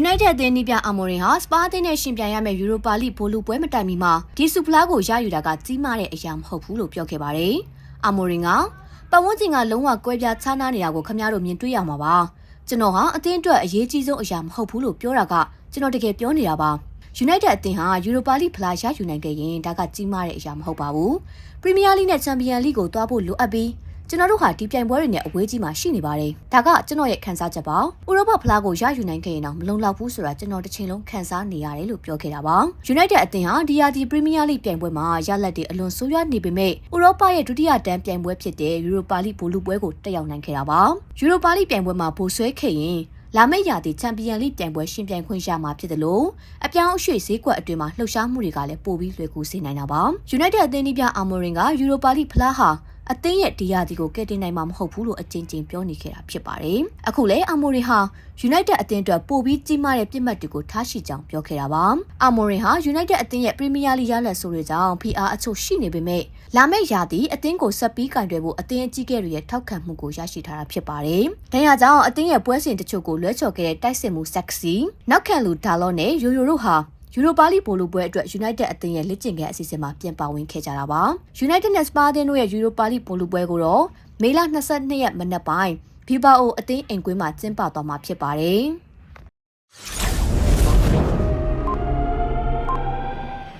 United အသင်းနီးပြအာမော်ရင်ဟာစပါးအသင်းနဲ့ရှင်ပြိုင်ရမယ့်ယူရိုပါလိဘိုလူပွဲမတိုင်မီမှာဒီစုဖလားကိုရယူတာကကြီးမားတဲ့အရာမဟုတ်ဘူးလို့ပြောခဲ့ပါတယ်။အာမော်ရင်ကပတ်ဝန်းကျင်ကလုံးဝကွဲပြားခြားနားနေတာကိုခင်ဗျားတို့မြင်တွေ့ရမှာပါ။ကျွန်တော်ဟာအသင်းအတွက်အရေးကြီးဆုံးအရာမဟုတ်ဘူးလို့ပြောတာကကျွန်တော်တကယ်ပြောနေတာပါ။ United အသင်းဟာယူရိုပါလိဖလားရယူနိုင်ခဲ့ရင်ဒါကကြီးမားတဲ့အရာမဟုတ်ပါဘူး။ Premier League နဲ့ Champions League ကိုတွားဖို့လိုအပ်ပြီး ကျွန်တော်တို့ဟာဒီပြိုင်ပွဲတွေနဲ့အဝေးကြီးမှာရှိနေပါတယ်။ဒါကကျွန်တော်ရဲ့ခံစားချက်ပါ။ဥရောပဖလားကိုရယူနိုင်ခဲ့ရင်တော့မလုံလောက်ဘူးဆိုတာကျွန်တော်တစ်ချိန်လုံးခံစားနေရတယ်လို့ပြောခဲ့တာပါ။ United အသင်းဟာဒီယာဒီ Premier League ပြိုင်ပွဲမှာရလဒ်တွေအလွန်ဆိုးရွားနေပေမဲ့ဥရောပရဲ့ဒုတိယတန်းပြိုင်ပွဲဖြစ်တဲ့ Europa League ဘူလူပွဲကိုတက်ရောက်နိုင်ခဲ့တာပါ။ Europa League ပြိုင်ပွဲမှာဗိုလ်ဆွဲခဲ့ရင်လာမယ့်ရာသီချန်ပီယံလိပြိုင်ပွဲရှင်ပြိုင်ခွင့်ရမှာဖြစ်တယ်လို့အပြောင်းအရွှေ့ဈေးကွက်အတွင်းမှာလှုပ်ရှားမှုတွေကလည်းပိုပြီးလွယ်ကူစေနိုင်တာပါ။ United အသင်းဒီပြအာမော်ရင်က Europa League ဖလားဟာ အသင်းရဲ့ဒီယာဒီကိုကယ်တင်နိုင်မှာမဟုတ်ဘူးလို့အကြိမ်ကြိမ်ပြောနေခဲ့တာဖြစ်ပါတယ်။အခုလည်းအာမိုရင်ဟာ United အသင်းအတွက်ပိုပြီးကြီးမားတဲ့ပြစ်မှတ်တွေကိုထားရှိကြောင်းပြောခဲ့တာပါ။အာမိုရင်ဟာ United အသင်းရဲ့ Premier League ရလဒ်ဆိုတွေကြောင့် PR အချို့ရှိနေပေမဲ့လာမယ့်ရာသီအသင်းကိုဆက်ပြီးကင်တွယ်ဖို့အသင်းအကြီးအကဲတွေရဲ့ထောက်ခံမှုကိုရရှိထားတာဖြစ်ပါတယ်။ဒဏ်ရာကြောင့်အသင်းရဲ့ပွဲစဉ်တချို့ကိုလွှဲချော်ခဲ့တဲ့တိုက်စစ်မှု Sexy နောက်ခံလူဒါလော့နဲ့ယိုယိုတို့ဟာ ယူရိုပါလိဘိုလိုပွဲအတွက် United အသင်းရဲ့လက်ကျင်ခန်းအစီအစဉ်မှာပြင်ပဝင်ခဲ့ကြတာပါ။ United နဲ့ Spa အသင်းတို့ရဲ့ယူရိုပါလိဘိုလိုပွဲကိုတော့မေလ22ရက်မနက်ပိုင်းဘီဘာအိုအသင်းအိမ်ကွင်းမှာကျင်းပသွားမှာဖြစ်ပါတယ်။